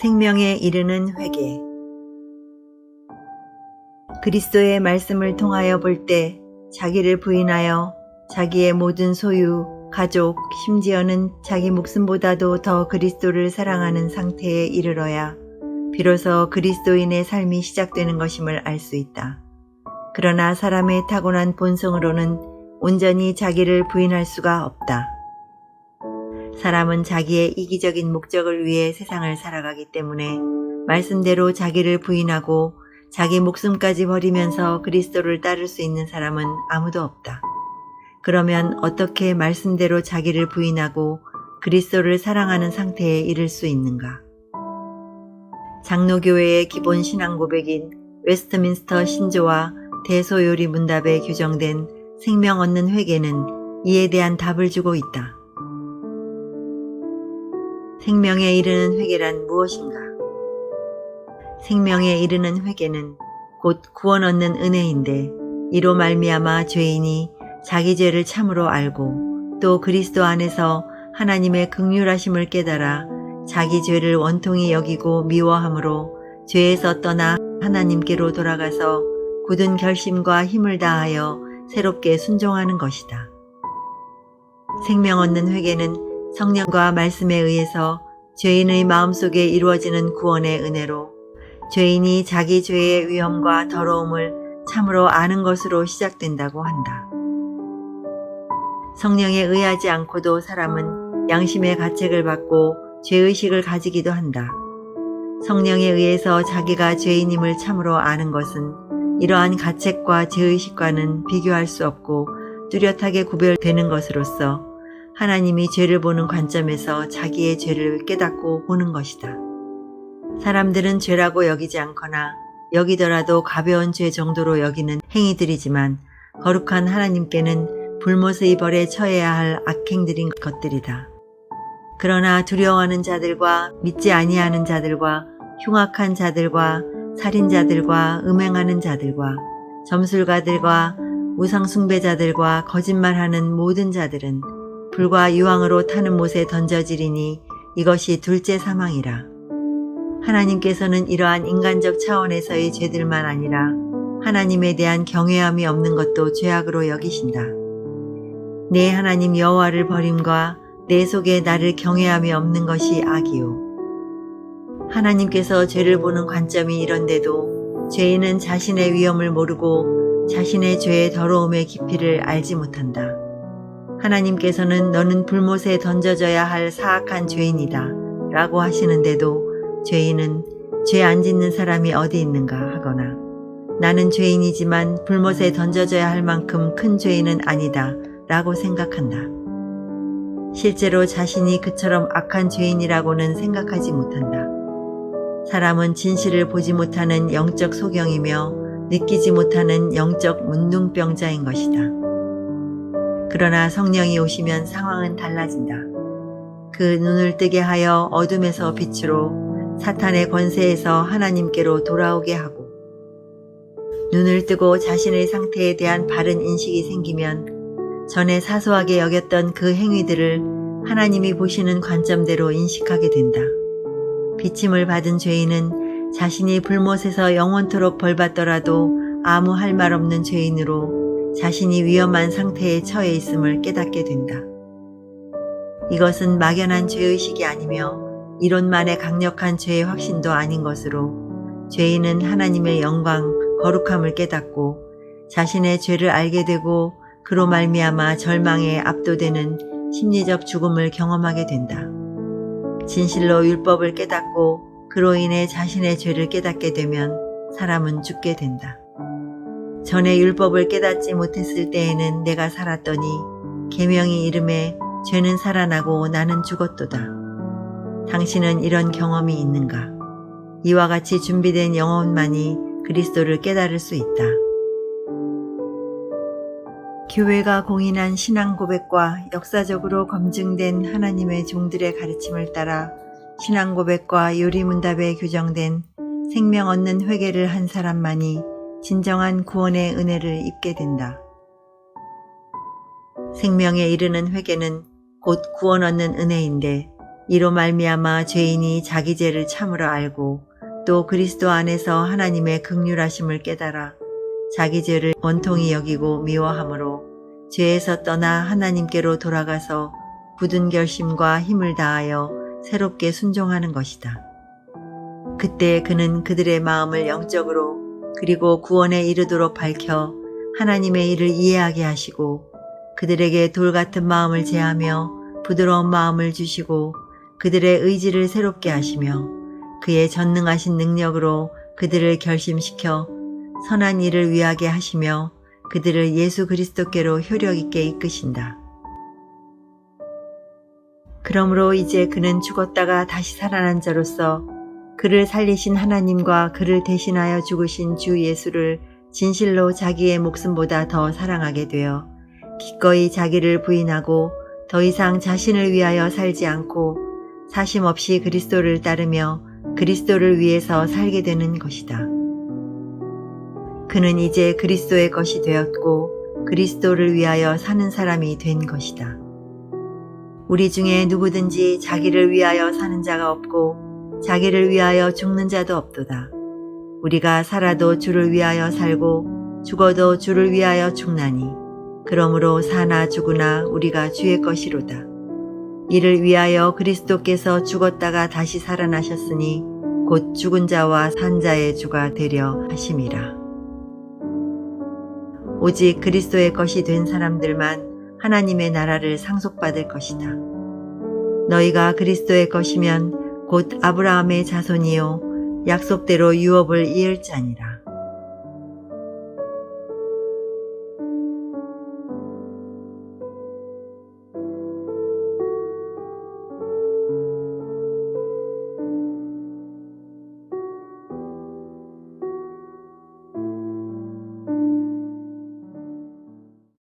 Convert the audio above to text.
생명에 이르는 회개 그리스도의 말씀을 통하여 볼 때 자기를 부인하여 자기의 모든 소유, 가족, 심지어는 자기 목숨보다도 더 그리스도를 사랑하는 상태에 이르러야 비로소 그리스도인의 삶이 시작되는 것임을 알 수 있다. 그러나 사람의 타고난 본성으로는 온전히 자기를 부인할 수가 없다. 사람은 자기의 이기적인 목적을 위해 세상을 살아가기 때문에 말씀대로 자기를 부인하고 자기 목숨까지 버리면서 그리스도를 따를 수 있는 사람은 아무도 없다. 그러면 어떻게 말씀대로 자기를 부인하고 그리스도를 사랑하는 상태에 이를 수 있는가? 장로교회의 기본 신앙 고백인 웨스트민스터 신조와 대소요리 문답에 규정된 생명 얻는 회개는 이에 대한 답을 주고 있다. 생명에 이르는 회개란 무엇인가? 생명에 이르는 회개는 곧 구원 얻는 은혜인데 이로 말미암아 죄인이 자기 죄를 참으로 알고 또 그리스도 안에서 하나님의 극률하심을 깨달아 자기 죄를 원통히 여기고 미워함으로 죄에서 떠나 하나님께로 돌아가서 굳은 결심과 힘을 다하여 새롭게 순종하는 것이다. 생명 얻는 회개는 성령과 말씀에 의해서 죄인의 마음속에 이루어지는 구원의 은혜로 죄인이 자기 죄의 위험과 더러움을 참으로 아는 것으로 시작된다고 한다. 성령에 의하지 않고도 사람은 양심의 가책을 받고 죄의식을 가지기도 한다. 성령에 의해서 자기가 죄인임을 참으로 아는 것은 이러한 가책과 죄의식과는 비교할 수 없고 뚜렷하게 구별되는 것으로서 하나님이 죄를 보는 관점에서 자기의 죄를 깨닫고 보는 것이다. 사람들은 죄라고 여기지 않거나 여기더라도 가벼운 죄 정도로 여기는 행위들이지만 거룩한 하나님께는 불못의 벌에 처해야 할 악행들인 것들이다. 그러나 두려워하는 자들과 믿지 아니하는 자들과 흉악한 자들과 살인자들과 음행하는 자들과 점술가들과 우상숭배자들과 거짓말하는 모든 자들은 불과 유황으로 타는 못에 던져지리니 이것이 둘째 사망이라. 하나님께서는 이러한 인간적 차원에서의 죄들만 아니라 하나님에 대한 경외함이 없는 것도 죄악으로 여기신다. 내 하나님 여호와를 버림과 내 속에 나를 경외함이 없는 것이 악이요. 하나님께서 죄를 보는 관점이 이런데도 죄인은 자신의 위험을 모르고 자신의 죄의 더러움의 깊이를 알지 못한다. 하나님께서는 너는 불못에 던져져야 할 사악한 죄인이다 라고 하시는데도 죄인은 죄 안 짓는 사람이 어디 있는가 하거나 나는 죄인이지만 불못에 던져져야 할 만큼 큰 죄인은 아니다 라고 생각한다. 실제로 자신이 그처럼 악한 죄인이라고는 생각하지 못한다. 사람은 진실을 보지 못하는 영적 소경이며 느끼지 못하는 영적 문둥병자인 것이다. 그러나 성령이 오시면 상황은 달라진다. 그 눈을 뜨게 하여 어둠에서 빛으로 사탄의 권세에서 하나님께로 돌아오게 하고 눈을 뜨고 자신의 상태에 대한 바른 인식이 생기면 전에 사소하게 여겼던 그 행위들을 하나님이 보시는 관점대로 인식하게 된다. 비침을 받은 죄인은 자신이 불못에서 영원토록 벌받더라도 아무 할 말 없는 죄인으로 자신이 위험한 상태에 처해 있음을 깨닫게 된다. 이것은 막연한 죄의식이 아니며 이론만의 강력한 죄의 확신도 아닌 것으로 죄인은 하나님의 영광, 거룩함을 깨닫고 자신의 죄를 알게 되고 그로 말미암아 절망에 압도되는 심리적 죽음을 경험하게 된다. 진실로 율법을 깨닫고 그로 인해 자신의 죄를 깨닫게 되면 사람은 죽게 된다. 전에 율법을 깨닫지 못했을 때에는 내가 살았더니 계명이 이름에 죄는 살아나고 나는 죽었도다. 당신은 이런 경험이 있는가? 이와 같이 준비된 영혼만이 그리스도를 깨달을 수 있다. 교회가 공인한 신앙 고백과 역사적으로 검증된 하나님의 종들의 가르침을 따라 신앙 고백과 요리문답에 규정된 생명 얻는 회개를 한 사람만이 진정한 구원의 은혜를 입게 된다. 생명에 이르는 회개는 곧 구원 얻는 은혜인데 이로 말미암아 죄인이 자기 죄를 참으로 알고 또 그리스도 안에서 하나님의 극률하심을 깨달아 자기 죄를 원통히 여기고 미워함으로 죄에서 떠나 하나님께로 돌아가서 굳은 결심과 힘을 다하여 새롭게 순종하는 것이다. 그때 그는 그들의 마음을 영적으로 그리고 구원에 이르도록 밝혀 하나님의 일을 이해하게 하시고 그들에게 돌 같은 마음을 제하며 부드러운 마음을 주시고 그들의 의지를 새롭게 하시며 그의 전능하신 능력으로 그들을 결심시켜 선한 일을 위하게 하시며 그들을 예수 그리스도께로 효력 있게 이끄신다. 그러므로 이제 그는 죽었다가 다시 살아난 자로서 그를 살리신 하나님과 그를 대신하여 죽으신 주 예수를 진실로 자기의 목숨보다 더 사랑하게 되어 기꺼이 자기를 부인하고 더 이상 자신을 위하여 살지 않고 사심 없이 그리스도를 따르며 그리스도를 위해서 살게 되는 것이다. 그는 이제 그리스도의 것이 되었고 그리스도를 위하여 사는 사람이 된 것이다. 우리 중에 누구든지 자기를 위하여 사는 자가 없고 자기를 위하여 죽는 자도 없도다. 우리가 살아도 주를 위하여 살고 죽어도 주를 위하여 죽나니 그러므로 사나 죽으나 우리가 주의 것이로다. 이를 위하여 그리스도께서 죽었다가 다시 살아나셨으니 곧 죽은 자와 산 자의 주가 되려 하심이라. 오직 그리스도의 것이 된 사람들만 하나님의 나라를 상속받을 것이다. 너희가 그리스도의 것이면 곧 아브라함의 자손이요 약속대로 유업을 이을 자니라.